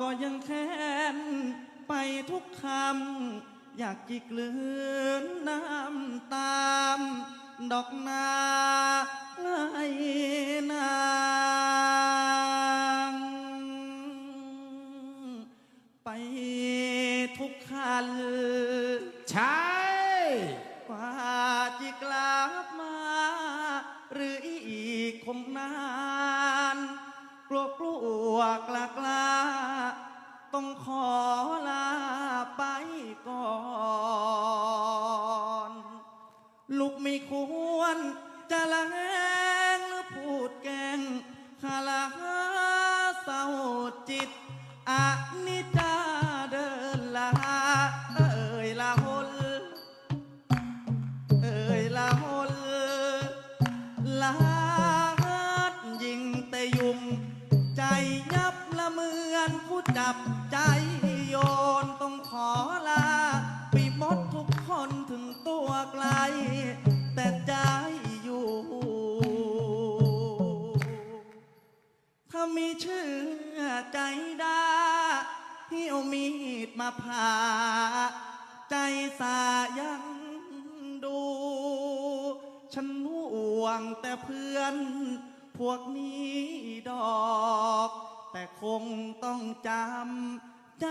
ก็ยังแค้น ไปทุกคำ อยากจิกลืนน้ำตาม ดอกนาไงนางไปทุกคันใช่กว่าจะกลับมา หรืออีกคงนาน กลัวกลัวกล้ากล้าต้องขอลาไปก่อน ลูกไม่ควรจะละแหงหรือพูดแกล้งขาลาเศร้าจิตอนิจจา จับใจโยนต้องขอลาไปหมดทุกคนถึงตัวไกล แต่ใจอยู่ ถ้ามีเชื่อใจดาเที่ยวมีดมาผ่า ใจสายังดู ฉันห่วงแต่เพื่อน พวกนี้ดอก แต่คงต้องจำใจ